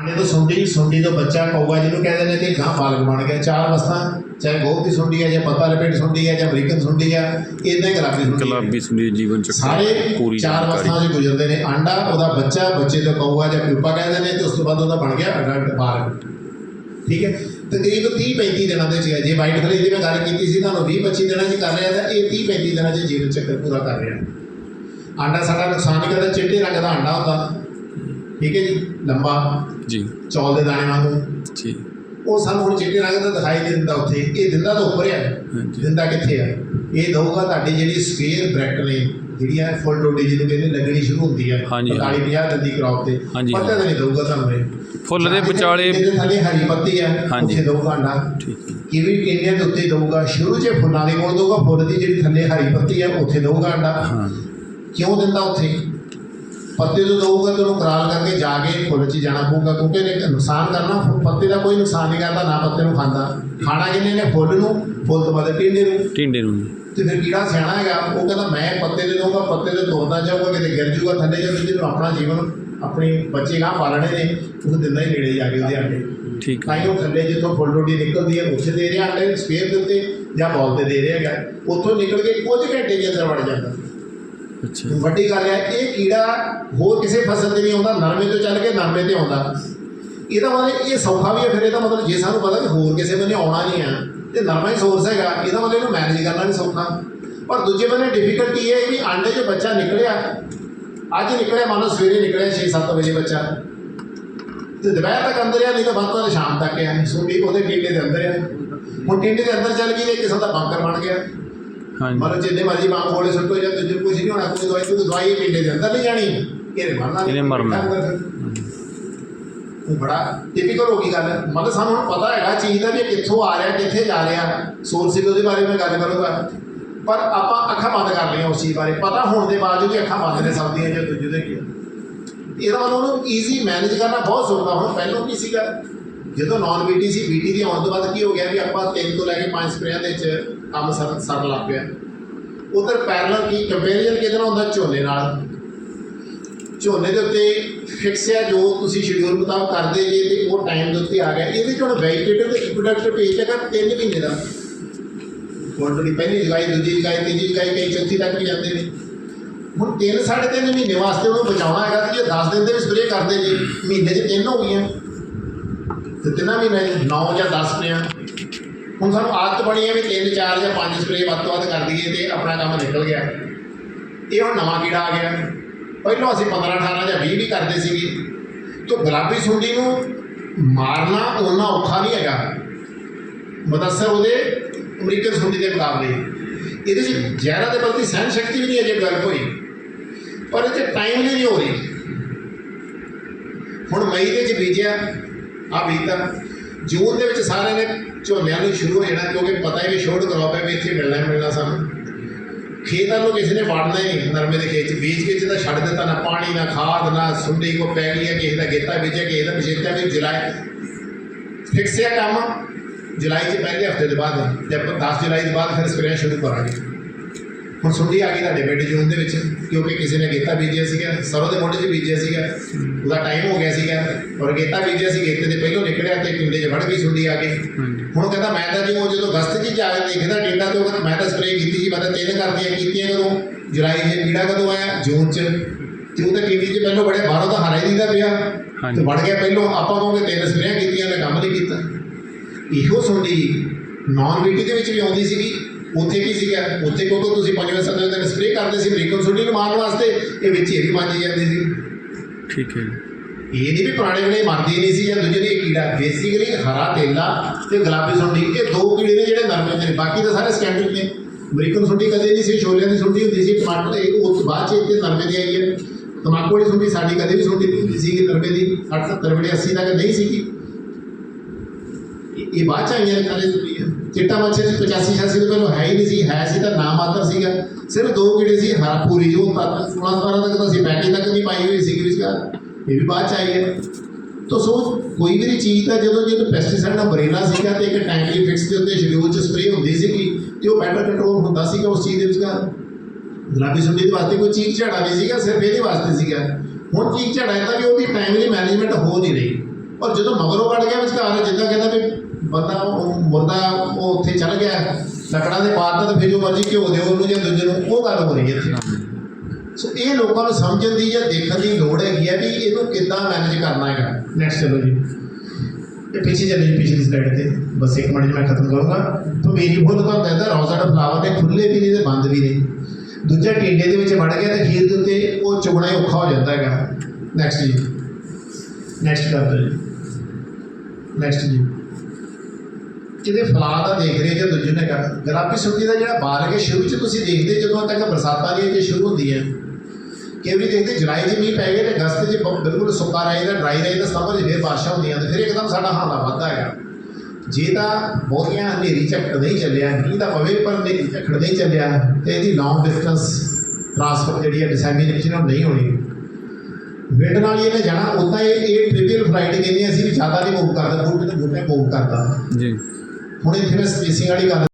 ਆਂਡੇ ਤੋਂ ਸੁੰਡੀ ਸੁੰਡੀ ਤੋਂ ਬੱਚਾ ਕਊਆ ਜਿਹਨੂੰ ਕਹਿੰਦੇ ਨੇ ਤੇ ਗਾਂ ਪਾਲਕ ਬਣ ਗਿਆ ਚਾਰ ਅਵਸਥਾ ਚਾਹੇ ਗੋਹ ਦੀ ਸੁੰਡੀ ਹੈ ਜਾਂ ਪੱਤਾ ਲਪੇਟ ਸੁੰਡੀ ਹੈ ਜਾਂ ਅਮਰੀਕਨ ਸੁੰਡੀ ਹੈ ਇਦਾਂ ਹੀ ਗੁਲਾਬੀ ਸੁੰਡੀ। ਗੁਲਾਬੀ ਸੁੰਡੀ ਜੀਵਨ ਚੱਕਰ ਸਾਰੇ ਪੂਰੀ ਚਾਰ ਅਵਸਥਾਵਾਂ 'ਚ ਗੁਜ਼ਰਦੇ ਨੇ। ਆਂਡਾ ਉਹਦਾ ਬੱਚਾ ਬੱਚੇ ਤੋਂ ਕਊਆ ਜਾਂ ਪਿਊਪਾ ਕਹਿੰਦੇ ਨੇ ਤੇ ਉਸ ਤੋਂ ਬਾਅਦ ਉਹਦਾ ਬਣ ਗਿਆ ਅਡਲਟ ਬਾਲਕ ਠੀਕ ਹੈ? ਤਕਰੀਬਨ 30 35 ਦਿਨਾਂ ਦੇ ਵਿੱਚ। ਜੇ ਵਾਈਟ ਖਲੀ ਦੀ ਮੈਂ ਗੱਲ ਕੀਤੀ ਸੀ ਤੁਹਾਨੂੰ 20 25 ਦਿਨਾਂ 'ਚ ਕਰ ਰਿਹਾ ਤਾਂ ਇਹ 30 35 ਦਿਨਾਂ 'ਚ ਜੀਵਨ ਚੱਕਰ ਪੂਰਾ ਕਰ ਰਿਹਾ। ਆਂਡਾ ਸਾਡਾ ਨੁਕਸਾਨ ਕਰਦਾ ਚਿੱਟੇ ਰੰਗ ਦਾ ਆਂਡਾ ਹੁੰਦਾ। ਠੀਕ ਹੈ ਜੀ? ਲੰਬਾ। ਜੀ। ਚੌਲ ਦੇ ਦਾਣੇ ਵਾਂਗੂ। ਜੀ। ਉਹ ਸਾਨੂੰ ਹੁਣ ਚਿੱਟੇ ਰੰਗ ਦਾ ਦਿਖਾਈ ਨਹੀਂ ਦਿੰਦਾ ਉੱਥੇ। ਇਹ ਦਿੰਦਾ ਤਾਂ ਉੱਪਰ ਆ ਦਿੰਦਾ ਕਿੱਥੇ ਆ ਇਹ ਦਊਗਾ ਤੁਹਾਡੀ ਜਿਹੜੀ ਸਕੁਅਰ ਬ੍ਰੈਕਟ ਨੇ ਜਿਹੜੀ ਆ ਫੁੱਲ ਟੋਡੀ ਜਿਹਨੂੰ ਕਹਿੰਦੇ ਲੱਗਣੀ ਸ਼ੁਰੂ ਹੁੰਦੀ ਆ ਹਾਂਜੀ, 45 50 ਦਿਨ ਦੀ ਕ੍ਰੌਪ ਤੇ। ਪੱਤੇ ਨਹੀਂ ਦਊਗਾ ਤੁਹਾਨੂੰ ਇਹ। ਫੁੱਲ ਦੇ ਵਿਚਾਲੇ ਜਿਹਦੇ ਥੱਲੇ ਹਰੀ ਪੱਤੀ ਆ। ਉੱਥੇ ਦਊਗਾ ਹੈ। ਕਿਵੀ ਟਿੰਡਿਆਂ ਦੇ ਉੱਤੇ ਦਊਗਾ ਸ਼ੁਰੂ 'ਚ ਫੁੱਲਾਂ ਦੇ ਕੋਲ ਦਊਗਾ ਫੁੱਲ ਦੀ ਜਿਹੜੀ ਥੱਲੇ ਹਰੀ ਪੱਤੀ ਆ ਉੱਥੇ ਦਊਗਾ ਅੰਡਾ। ਹਾਂ। ਕਿਉਂ ਦਿੰਦਾ ਉੱਥੇ? ਪੱਤੇ ਤੋਂ ਦਊਗਾ ਤੇ ਉਹਨੂੰ ਕਰਾਲ ਕਰਕੇ ਜਾ ਕੇ ਫੁੱਲ 'ਚ ਜਾਣਾ ਪਊਗਾ ਕਿਉਂਕਿ ਇਹਨੇ ਨੁਕਸਾਨ ਕਰਨਾ ਪੱਤੇ ਦਾ ਕੋਈ ਨੁਕਸਾਨ ਨਹੀਂ ਕਰਦਾ ਨਾ ਪੱਤੇ ਨੂੰ ਖਾਂਦਾ। ਖਾਣਾ ਕਿਹਨੇ ਨੇ? ਫੁੱਲ ਨੂੰ ਫੁੱਲ ਤੋਂ ਬਾਅਦ ਟਿੰਡੇ ਨੂੰ। ਟਿੰਡੇ ਨੂੰ। ਤੇ ਫਿਰ ਕੀੜਾ ਸਿਆਣਾ ਹੈਗਾ ਉਹ ਕਹਿੰਦਾ ਮੈਂ ਪੱਤੇ ਦੇ ਦਊਂਗਾ ਪੱਤੇ ਦੇ ਤੋੜਦਾ ਜਾਊਗਾ ਕਿਤੇ ਗਿਰ ਜੂਗਾ ਥੱਲੇ ਜਾਂ ਜਿਹਨੂੰ ਆਪਣਾ ਜੀਵਨ ਆਪਣੀ ਬੱਚੇ ਗਾਂ ਪਾਲਣੇ ਨੇ ਉਹ ਦਿੰਦਾ ਹੀ ਨੇੜੇ ਜਾ ਕੇ ਉਹਦੇ ਆਂਡੇ। ਠੀਕ ਤਾਂ ਉਹ ਥੱਲੇ ਜਿੱਥੋਂ ਫੁੱਲ ਰੋਟੀ ਨਿਕਲਦੀ ਹੈ ਉੱਥੇ ਦੇ ਰਿਹਾ ਆਂਡੇ ਸਪੇਅਰ ਦੇ ਉੱਤੇ ਜਾਂ ਬਾਲ ਤੇ ਦੇ ਰਿਹਾ ਹੈਗਾ। ਉੱਥੋਂ ਨਿਕਲ ਕੇ ਕੁਝ ਘੰਟੇ ਦੇ ਅੰਦਰ ਵੜ ਜਾਂਦਾ। ਵੱਡੀ ਗੱਲ ਹੈ, ਇਹ ਕੀੜਾ ਹੋਰ ਕਿਸੇ ਫਸਲ ਤੇ ਨਹੀਂ ਆਉਂਦਾ, ਨਰਮੇ ਤੋਂ ਚੱਲ ਕੇ ਨਰਮੇ ਤੇ ਆਉਂਦਾ। ਇਹਦਾ ਮਤਲਬ ਇਹ ਸੌਖਾ ਵੀ ਹੈ, ਫਿਰ ਇਹਦਾ ਮਤਲਬ ਜੇ ਸਾਨੂੰ ਪਤਾ ਵੀ ਹੋਰ ਕਿਸੇ ਬੰਨੇ ਆਉਣਾ ਨਹੀਂ ਆ ਤੇ ਨਰਮਾ ਹੀ ਸੋਰਸ ਹੈਗਾ, ਇਹਦਾ ਮਤਲਬ ਇਹਨੂੰ ਮੈਨੇਜ ਕਰਨਾ ਵੀ ਸੌਖਾ। ਪਰ ਦੂਜੇ ਬੰਨੇ ਡਿਫਿਕਲਟੀ ਇਹ ਹੈ ਵੀ ਆਂਡੇ 'ਚ ਬੱਚਾ ਨਿਕਲਿਆ। ਅੱਜ ਨਿਕਲਿਆ, ਮੰਨ ਲਓ ਸਵੇਰੇ ਨਿਕਲਿਆ 6-7 ਵਜੇ ਬੱਚਾ। ਤੇ ਦੁਪਹਿਰ ਤੱਕ ਅੰਦਰ ਆ ਨਹੀਂ ਤਾਂ ਵੱਧ ਤੋਂ ਸ਼ਾਮ ਤੱਕ ਆ ਸੁੰਡੀ ਉਹਦੇ ਟੀਂਡੇ ਦੇ ਅੰਦਰ ਆ ਹੁਣ ਟੀਂਡੇ ਦੇ ਅੰਦਰ ਚੱਲ ਗਈ ਤੇ ਕਿਸਮ ਦਾ ਬੰਕਰ ਬਣ ਗਿਆ। ਮਤਲਬ ਜਿੰਨੇ ਮਰਜ਼ੀ ਬੰਬ ਖੋਲੇ ਸੁੱਟੋ ਜਾਂ ਦੂਜੇ ਕੁਝ ਨਹੀਂ ਹੋਣਾ ਕੋਈ ਦਵਾਈ ਕੋਈ ਦਵਾਈ ਟੀਂਡੇ ਦੇ ਅੰਦਰ ਨਹੀਂ ਜਾਣੀ। ਇਹਨੇ ਮਰਨਾ ਇਹਨੇ ਮਰਨਾ। ਉਹ ਬੜਾ ਟਿਪੀਕਲ ਹੋ ਗਈ ਗੱਲ। ਮਤਲਬ ਸਾਨੂੰ ਹੁਣ ਪਤਾ ਹੈਗਾ ਚੀਜ਼ ਦਾ ਵੀ ਕਿੱਥੋਂ ਆ ਰਿਹਾ ਕਿੱਥੇ ਜਾ ਰਿਹਾ। ਸੋਰਸ ਦੀ ਉਹਦੇ ਬਾਰੇ ਮੈਂ ਗੱਲ ਕਰੂੰਗਾ। ਪਰ ਆਪਾਂ ਅੱਖਾਂ ਬੰਦ ਕਰ ਲਈਆਂ ਉਸ ਚੀਜ਼ ਬਾਰੇ। ਪਤਾ ਹੋਣ ਦੇ ਬਾਵਜੂਦ ਵੀ ਅੱਖਾਂ ਬੰਦ ਨੇ ਸਭ ਦੀਆਂ ਜਾਂ ਦੂਜੇ ਦੇ ਕੀ। ਇਹਦਾ ਮਤਲਬ ਉਹਨੂੰ ਈਜ਼ੀ ਮੈਨੇਜ ਕਰਨਾ ਬਹੁਤ ਸੌਖਾ ਹੁਣ ਪਹਿਲਾਂ ਕੀ ਸੀਗਾ? ਜਦੋਂ ਨਾਨ ਬੀਟੀ ਸੀ ਬੀਟੀ ਦੀ ਆਉਣ ਤੋਂ ਬਾਅਦ ਕੀ ਹੋ ਗਿਆ ਵੀ ਆਪਾਂ ਤਿੰਨ ਤੋਂ ਲੈ ਕੇ ਪੰਜ ਸਪਰੇਆਂ ਦੇ ਵਿੱਚ ਕੰਮ ਸਰ ਸਰ ਲੱਗ ਪਿਆ ਉਧਰ ਪੈਰਲਲ ਕੀ ਕੰਪੈਰੀਜ਼ਨ ਕਿਹਦੇ ਨਾਲ ਹੁੰਦਾ? ਝੋਨੇ ਨਾਲ। ਝੋਨੇ ਦੇ ਉੱਤੇ ਫਿਕਸ ਹੈ ਜੋ ਤੁਸੀਂ ਸ਼ਡਿਊਲ ਮੁਤਾਬਕ ਕਰਦੇ ਜੇ ਤੇ ਉਹ ਟਾਈਮ ਦੇ ਉੱਤੇ ਆ ਗਿਆ। ਇਹਦੇ ਚ ਹੁਣ ਵੈਜੀਟੇਟਿਵ ਤੇ ਰਿਪਰੋਡਕਟਿਵ ਏਜ ਹੈਗਾ 3 ਮਹੀਨੇ ਦਾ। ਕੁਆਂਟਲੀ ਪਹਿਲੀ ਜੁਲਾਈ, ਦੂਜੀ ਜੁਲਾਈ, ਤੀਜੀ ਜੁਲਾਈ, ਕਈ ਚੌਥੀ ਤੱਕ ਵੀ ਜਾਂਦੇ ਨੇ। ਹੁਣ 3 3.5 ਮਹੀਨੇ ਵਾਸਤੇ ਉਹਨੂੰ ਬਚਾਉਣਾ ਹੈਗਾ ਕਿ ਜੇ 10 ਦਿਨ ਦੇ ਵੀ ਸਪਰੇਅ ਕਰਦੇ ਜੇ, ਮਹੀਨੇ 'ਚ ਤਿੰਨ ਹੋ ਗਈਆਂ। ਤੇ ਤਿੰਨਾਂ ਮਹੀਨੇ 9 ਜਾਂ 10 ਪਿਆ ਹੁਣ ਸਾਨੂੰ ਆਦਤ ਬਣੀ ਹੈ ਵੀ 3 4 ਜਾਂ ਪੰਜ ਸਪਰੇਅ ਵੱਧ ਤੋਂ ਵੱਧ ਕਰ ਦਈਏ ਤੇ ਆਪਣਾ ਕੰਮ ਨਿਕਲ ਗਿਆ। ਇਹ ਹੁਣ ਨਵਾਂ ਕੀੜਾ ਆ ਗਿਆ। ਪਹਿਲਾਂ ਅਸੀਂ 15 18 ਜਾਂ 20 ਵੀ ਕਰਦੇ ਸੀਗੇ। ਤੋਂ ਗੁਲਾਬੀ ਸੁੰਡੀ ਨੂੰ ਮਾਰਨਾ ਉਹਨਾਂ ਔਖਾ ਨਹੀਂ ਹੈਗਾ। ਮਦਸਰ ਉਹਦੇ ਅਮਰੀਕਨ ਸੁੰਡੀ ਦੇ ਮੁਕਾਬਲੇ। ਇਹਦੇ 'ਚ ਜ਼ਹਿਰਾਂ ਦੇ ਪ੍ਰਤੀ ਸਹਿਣ ਸ਼ਕਤੀ ਵੀ ਨਹੀਂ ਅਜੇ ਡਿਵੈਲਪ ਹੋਈ। ਪਰ ਇਹ 'ਚ ਟਾਈਮਲੀ ਨਹੀਂ ਹੋ ਰਹੀ। ਹੁਣ ਮਈ ਦੇ ਵਿੱਚ ਬੀਜਿਆ ਆ ਬੀਜਤਾ। ਜੂਨ ਦੇ ਵਿੱਚ ਸਾਰਿਆਂ ਨੇ ਝੋਨਿਆਂ ਨੂੰ ਸ਼ੁਰੂ ਹੋ ਜਾਣਾ, ਕਿਉਂਕਿ ਪਤਾ ਹੀ ਵੀ ਸ਼ੋਰਟ ਕਰੋਪ ਹੈ ਵੀ ਇੱਥੇ ਮਿਲਣਾ ਹੀ ਮਿਲਣਾ ਸਾਨੂੰ। ਖੇਤਾਂ ਨੂੰ ਕਿਸੇ ਨੇ ਵਾੜਨਾ ਹੀ ਨਰਮੇ ਦੇ ਖੇਤ 'ਚ। ਬੀਜ ਕੇ ਜਿਹਦਾ ਛੱਡ ਦਿੱਤਾ, ਨਾ ਪਾਣੀ, ਨਾ ਖਾਦ, ਨਾ ਸੁੰਡੀ ਕੋ ਪੈ ਗਈ ਹੈ, ਕਿਸੇ ਦਾ ਗੇਤਾ ਬੀਜਿਆ, ਕਿਸੇ ਦਾ ਪਛੇਤਾ ਵੀ ਜੁਲਾਈ। ਫਿਕਸ ਹੈ ਕੰਮ। ਜੁਲਾਈ ਦੇ ਪਹਿਲੇ ਹਫ਼ਤੇ ਦੇ ਬਾਅਦ। ਜਦ 10 ਜੁਲਾਈ ਦੇ ਬਾਅਦ ਫਿਰ ਸਪਰੇਅ ਸ਼ੁਰੂ ਕਰਾਂਗੇ। ਹੁਣ ਸੁੰਡੀ ਆ ਗਈ ਤੁਹਾਡੇ ਮਿਡ ਜੂਨ ਦੇ ਵਿੱਚ ਕਿਉਂਕਿ ਕਿਸੇ ਨੇ ਗੇਤਾ ਬੀਜਿਆ ਸੀਗਾ ਸਰੋਂ ਦੇ ਮੋਢੇ 'ਚ ਬੀਜਿਆ ਸੀਗਾ। ਉਹਦਾ ਟਾਈਮ ਹੋ ਗਿਆ ਸੀਗਾ ਔਰ ਗੇਤਾ ਬੀਜਿਆ ਸੀ ਗੇਤੇ ਦੇ ਪਹਿਲੋਂ ਨਿਕਲਿਆ ਤੇ ਟਿੰਡੇ 'ਚ ਵੜ ਗਈ ਸੁੰਡੀ ਆ ਕੇ। ਹਾਂਜੀ। ਹੁਣ ਕਹਿੰਦਾ ਮੈਂ ਤਾਂ ਜੀ ਉਹ ਜਦੋਂ ਅਗਸਤ 'ਚ ਜਾ ਕੇ ਦੇਖਦਾ ਟਿੰਡਾ ਤੇ ਉਹ ਕਹਿੰਦਾ ਮੈਂ ਤਾਂ ਸਪਰੇਅ ਕੀਤੀ ਸੀ ਮੈਂ ਤਾਂ ਤਿੰਨ ਕਰਦੀਆਂ ਕੀਤੀਆਂ ਕਦੋਂ? ਜੁਲਾਈ 'ਚ ਕੀੜਾ ਕਦੋਂ ਆਇਆ? ਜੂਨ 'ਚ? ਤੇ ਉਹ ਤਾਂ ਟੀਵੀ 'ਚ ਪਹਿਲੋਂ ਬੜੇ ਬਾਹਰੋਂ ਤਾਂ ਹਾਰਾ ਹੀ ਦਿੰਦਾ ਪਿਆ। ਤੇ ਵੜ ਗਿਆ ਪਹਿਲੋਂ ਆਪਾਂ ਕਹੋਗੇ ਤਿੰਨ ਸਪਰੇਅ ਕੀਤੀਆਂ ਨੇ ਕੰਮ ਨਹੀਂ ਕੀਤਾ। ਇਹੋ ਸੁੰਡੀ ਨਾਨ ਬੀਟੀ ਦੇ ਵਿੱਚ ਵੀ ਆਉਂਦੀ ਸੀਗੀ। ਉੱਥੇ ਕੀ ਸੀਗਾ? ਉੱਥੇ ਕਿਉਂਕਿ ਤੁਸੀਂ ਪੰਜਵੇਂ ਸੱਤਵੇਂ ਦਿਨ ਸਪਰੇਅ ਕਰਦੇ ਸੀ ਸੁੰਡੀ ਨੂੰ ਮਾਰਨ ਵਾਸਤੇ ਇਹ ਵਿੱਚ ਇਹ ਵੀ ਮੰਜੀ ਜਾਂਦੀ ਸੀ। ਠੀਕ ਹੈ ਇਹ ਨਹੀਂ ਵੀ ਪੁਰਾਣੇ ਵੇਲੇ ਮਰਦੀ ਨਹੀਂ ਸੀ ਜਾਂ ਦੂਜੇ ਨੇ ਕੀੜਾ। ਬੇਸਿਕਲੀ ਹਰਾ ਤੇਲਾ ਤੇ ਗੁਲਾਬੀ ਸੁੰਡੀ। ਇਹ ਦੋ ਕੀੜੇ ਨੇ ਜਿਹੜੇ ਨਰਮੇ ਨੇ। ਬਾਕੀ ਤਾਂ ਸਾਰੇ ਸਕੈਂਡਲ ਨੇ। ਅਮਰੀਕਨ ਸੁੰਡੀ ਕਦੇ ਨਹੀਂ ਸੀ ਛੋਲਿਆਂ ਦੀ ਸੁੰਡੀ ਹੁੰਦੀ ਸੀ ਟਮਾਟਰ ਇਹ ਉਸ ਬਾਅਦ ਚ ਇੱਥੇ ਨਰਮੇ ਦੀ ਆਈ ਹੈ। ਤਮਾਕੂ ਵਾਲੀ ਸੁੰਡੀ ਸਾਡੀ ਕਦੇ ਵੀ ਸੁੰਡੀ ਨਹੀਂ ਹੁੰਦੀ ਸੀਗੀ ਨਰਮੇ ਦੀ। 60 70 ਵੇਲੇ 80 ਤੱਕ ਨਹੀਂ ਸੀਗੀ। ਇਹ- ਇਹ ਬਾਅਦ ਚ ਆਈਆਂ ਕਾਲੇ ਸੁੰਡੀ ਚਿੱਟਾ ਮੱਛਰ 85 86 ਤੋਂ ਪਹਿਲਾਂ ਹੈ ਹੀ ਨਹੀਂ ਸੀ, ਹੈ ਸੀ ਤਾਂ ਨਾਮ ਮਾਤਰ ਸੀਗਾ। ਸਿਰਫ ਦੋ ਕੀੜੇ ਸੀ ਹਰਾ ਪੂਰੀ ਜੋ ਤੱਕ 16 17 ਤੱਕ ਤਾਂ ਅਸੀਂ ਪੈਕਿੰਗ ਤੱਕ ਨਹੀਂ ਪਾਈ ਹੋਈ ਸੀਗੀ ਵਿਚਕਾਰ ਇਹ ਵੀ ਬਾਅਦ ਚ ਆਈ ਹੈ। ਤੋ ਸੋ ਕੋਈ ਵੀ ਚੀਜ਼ ਦਾ ਜਦੋਂ ਜਦੋਂ ਪੈਸਟੀਸਾਈਡ ਦਾ ਬਰੇਨਾ ਸੀਗਾ ਤੇ ਇੱਕ ਟਾਈਮਲੀ ਫਿਕਸ ਦੇ ਉੱਤੇ ਸ਼ਡਿਊਲ ਚ ਸਪਰੇਅ ਹੁੰਦੀ ਸੀਗੀ ਤੇ ਉਹ ਬੈਟਰ ਕੰਟਰੋਲ ਹੁੰਦਾ ਸੀਗਾ ਉਸ ਚੀਜ਼ ਦੇ ਵਿਚਕਾਰ ਗੁਲਾਬੀ ਸੁੰਡੀ ਦੇ ਵਾਸਤੇ ਕੋਈ ਚੀਜ਼ ਝਾੜਾ ਨਹੀਂ ਸੀਗਾ, ਸਿਰਫ ਇਹਦੇ ਵਾਸਤੇ ਸੀਗਾ। ਹੁਣ ਚੀਜ਼ ਝਾੜਾ ਇਹਦਾ ਵੀ ਉਹਦੀ ਟਾਈਮਲੀ ਮੈਨੇਜਮੈਂਟ ਹੋ ਨਹੀਂ ਰਹੀ। ਔਰ ਜਦੋਂ ਮਗਰੋਂ ਕੱਢ ਗਿਆ ਵਿਚਕਾਰ, ਜਿੱਦਾਂ ਕਹਿੰਦਾ ਵੀ ਬੰਦਾ ਉਹ ਮੁਰਦਾ ਉਹ ਉੱਥੇ ਚੱਲ ਗਿਆ, ਲੱਕੜਾਂ ਦੇ ਪਾਰ ਤਾਂ ਫਿਰ ਜੋ ਮਰਜ਼ੀ ਘਿਓ ਦਿਓ ਉਹਨੂੰ ਜਾਂ ਦੂਜੇ ਨੂੰ, ਉਹ ਗੱਲ ਹੋ ਰਹੀ ਹੈ ਇੱਥੇ ਸੋ ਇਹ ਲੋਕਾਂ ਨੂੰ ਸਮਝਣ ਦੀ ਜਾਂ ਦੇਖਣ ਦੀ ਲੋੜ ਹੈਗੀ ਹੈ ਵੀ ਇਹਨੂੰ ਕਿੱਦਾਂ ਮੈਨੇਜ ਕਰਨਾ ਹੈਗਾ। ਨੈਕਸਟ ਚਲੋ ਜੀ। ਇਹ ਪਿੱਛੇ ਚੱਲੇ ਜੀ ਪਿਛਲੀ ਸਲਾਈਡ ਤੇ। ਬਸ ਇੱਕ ਮਿੰਟ ਮੈਂ ਖਤਮ ਕਰੂੰਗਾ। ਤਾਂ ਮੇਰੀ ਫੁੱਲ ਤੁਹਾਨੂੰ ਕਹਿੰਦਾ ਰੋਜ਼ਾ ਫਲਾਵਰ ਨੇ ਖੁੱਲੇ ਵੀ ਨਹੀਂ ਤੇ ਬੰਦ ਵੀ ਨਹੀਂ। ਦੂਜਾ ਟਿੰਡੇ ਦੇ ਵਿੱਚ ਵੜ ਗਿਆ ਤੇ ਖੀਰ ਦੇ ਉੱਤੇ ਉਹ ਚੁਗਣਾ ਹੀ ਔਖਾ ਹੋ ਜਾਂਦਾ ਹੈਗਾ। ਨੈਕਸਟ ਜੀ। ਨੈਕਸਟ ਕਰ ਜੀ। ਨੈਕਸਟ ਜੀ। ਇਹਦੇ ਫਲਾਂ ਦਾ ਦੇਖ ਰਹੇ ਜੇ ਦੂਜੇ ਨੇ ਕਰ ਗੁਲਾਬੀ ਸੁੱਕੀ ਦਾ ਜਿਹੜਾ ਬਾਲ ਕੇ ਸ਼ੁਰੂ ਚ ਤੁਸੀਂ ਦੇਖਦੇ ਜਦੋਂ ਤੱਕ ਬਰਸਾਤਾਂ ਦੀਆਂ ਜੇ ਸ਼ੁਰੂ ਹੁੰਦੀ ਹੁੰਦੀਆਂ ਕਈ ਵਾਰੀ ਦੇਖਦੇ ਜੁਲਾਈ 'ਚ ਮੀਂਹ ਪੈ ਗਏ ਤੇ ਅਗਸਤ 'ਚ ਬਿਲਕੁਲ ਸੁੱਕਾ ਰਹੇਗਾ ਡਰਾਈ ਰਹੇਗਾ ਸਤੰਬਰ 'ਚ ਫਿਰ ਬਾਰਿਸ਼ਾਂ ਹੁੰਦੀਆਂ ਤੇ ਫਿਰ ਇੱਕਦਮ ਸਾਡਾ ਹਾਲਾ ਵੱਧਦਾ ਹੈਗਾ। ਜੇ ਤਾਂ ਬਹੁਤੀਆਂ ਹਨੇਰੀ ਝੱਕੜ ਨਹੀਂ ਚੱਲਿਆ, ਮੀਂਹ ਤਾਂ ਪਵੇ, ਪਰ ਹਨੇਰੀ ਝੱਖੜ ਨਹੀਂ ਚੱਲਿਆ, ਤੇ ਇਹਦੀ ਲੌਂਗ ਡਿਸਟੈਂਸ ਟ੍ਰਾਂਸਫਰ ਜਿਹੜੀ ਹੈ ਡਿਸੈਮੀਨੇਸ਼ਨ ਨਹੀਂ ਹੋਣੀ। ਵਿੰਡ ਨਾਲ ਹੀ ਇਹਨੇ ਜਾਣਾ ਉਦਾਂ ਇਹ ਇਹ ਟ੍ਰਿਵੀਅਲ ਫਲਾਈਟ ਕਹਿੰਦੇ ਅਸੀਂ ਵੀ ਜ਼ਿਆਦਾ ਨਹੀਂ ਮੂਵ ਕਰਦਾ ਬੂਟ ਤੇ ਮੂਵ ਕਰਦਾ ਜੀ। ਹੁਣ ਇੱਥੇ ਮੈਂ ਸਪੇਸਿੰਗ ਵਾਲੀ ਗੱਲ